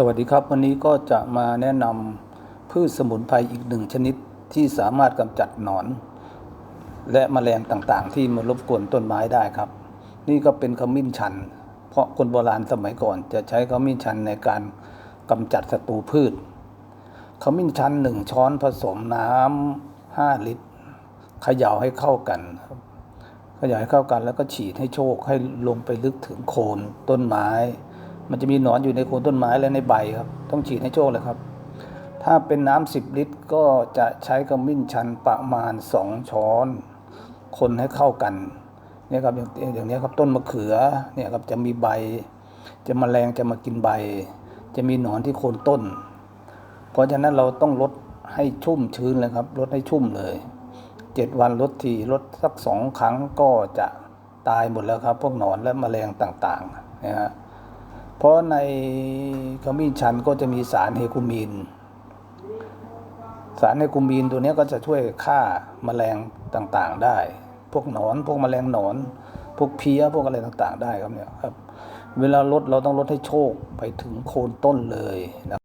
สวัสดีครับ วันนี้ก็จะมาแนะนำพืชสมุนไพรอีกหนึ่งชนิดที่สามารถกำจัดหนอน และแมลงต่างๆ ที่มารบกวนต้นไม้ได้ครับ นี่ก็เป็นขมิ้นชัน เพราะคนโบราณสมัยก่อนจะใช้ขมิ้นชันในการกำจัดศัตรูพืชขมิ้นชันหนึ่งช้อนผสมน้ำห้าลิตรเขย่าให้เข้ากันเขย่าให้เข้ากันแล้วก็ฉีดให้โชคให้ลงไปลึกถึงโคนต้นไม้ มันจะมีหนอนอยู่ในโคนต้นไม้และในใบครับ ต้องฉีดให้โชคเลยครับ ถ้าเป็นน้ำสิบลิตร ก็จะใช้ขมิ้นชันประมาณสองช้อน คนให้เข้ากันเนี่ยครับอย่างอย่างนี้ครับต้นมะเขือเนี่ยครับจะมีใบ จะมแมลงจะมากินใบ จะมีหนอนที่โคนต้น เพราะฉะนั้นเราต้องลดให้ชุ่มชื้นเลยครับลดให้ชุ่มเลยเจ็ดวันลดทีลดสักสองครั้งก็จะตายหมดแล้วครับ พวกหนอนและแมลงต่างๆนะฮะ เพราะในขมิ้นชันก็จะมีสารเฮคูมิน สารเฮคูมินตัวนี้ก็จะช่วยฆ่าแมลงต่างๆได้ พวกหนอน พวกแมลงหนอน พวกเพี้ย พวกอะไรต่างๆ ได้ครับเนี่ยครับ เวลาลดเราต้องลดให้โชคไปถึงโคนต้นเลยนะ